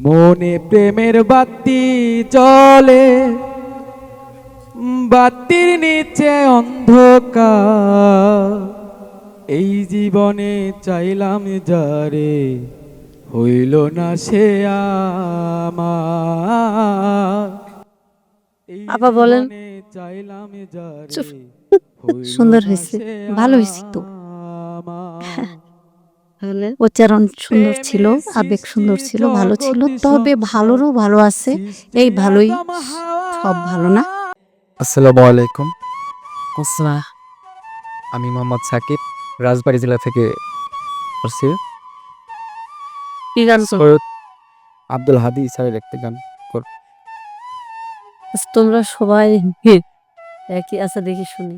মনে প্রেমের বাতি চলে বাতির নিচে অন্ধকার এই জীবনে চাইলাম যারে হইল না সে আমার আপা বলেন। চাইলাম যারে সুন্দর হয়েছে। ভালো হয়েছে তো। আমার। উচ্চারণ সুন্দর ছিল আবেগ সুন্দর ছিল ভালো ছিল তবে ভালোরও ভালো আছে এই ভালোই সব ভালো না? আসসালামু আলাইকুম। আসসালাম আমি মোহাম্মদ সাকিব রাজবাড়ী জেলা থেকে আসছি আব্দুল হাদি স্যারের একটি গান তোমরা সবাই একই আচ্ছা দেখি শুনি।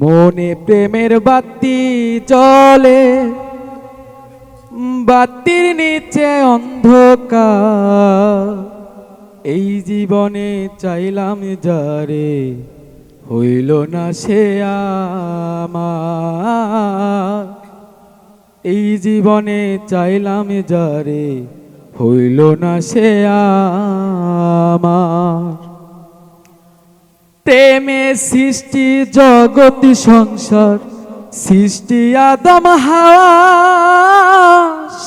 মনে প্রেমের বাতি চলে বাতির নিচে অন্ধকার। এই জীবনে চাইলাম যারে হইল না সে আমার। এই জীবনে চাইলাম যারে হইল না সে আমার। প্রেমে সৃষ্টি, জগতি সংসার। সৃষ্টি আদম, হাওয়া,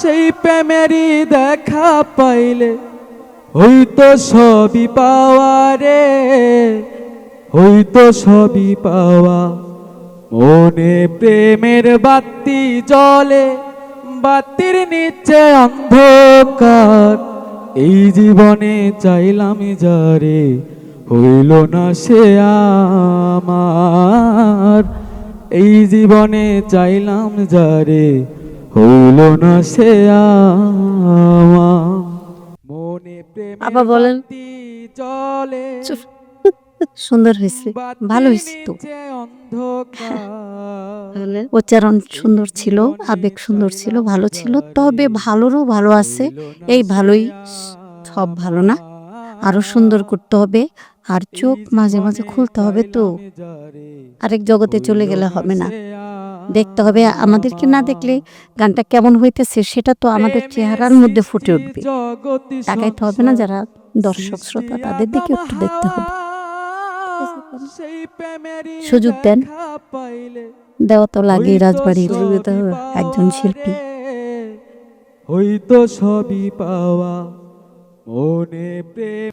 সেই প্রেমেরই দেখা পাইলে। হইতো সবই পাওয়া রে হইতো সবই পাওয়া। মনে প্রেমের বাতি জলে বাতির নিচে অন্ধকার। এই জীবনে চাইলাম যারে হইল না সে আমার। এই জীবনে চাইলাম যারে হইল না সে মনে প্রেমের আপা বলেন। চলে। সুন্দর হয়েছে। ভালো হয়েছে তো। উচ্চারণ সুন্দর ছিল আবেগ সুন্দর ছিল ভালো ছিল তবে ভালোরও ভালো আছে। এই ভালোই সব ভালো না। আরও সুন্দর করতে হবে। আর চোখ মাঝে মাঝে খুলতে হবে তো। আরেক জগতে চলে গেলে হবে না। দেখতে হবে আমাদেরকে না দেখলে গানটা কেমন হইতেছে সেটা তো আমাদের চেহারার মধ্যে ফুটে উঠবে। তাকাইতে হবে না যারা দর্শক, শ্রোতা, তাদের দিকে একটু দেখতে হবে। সুযোগ দেন। দেওয়া তো লাগে রাজবাড়ির একজন শিল্পী। হইতো সবই পাওয়া মনে প্রেম।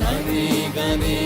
গানে গানে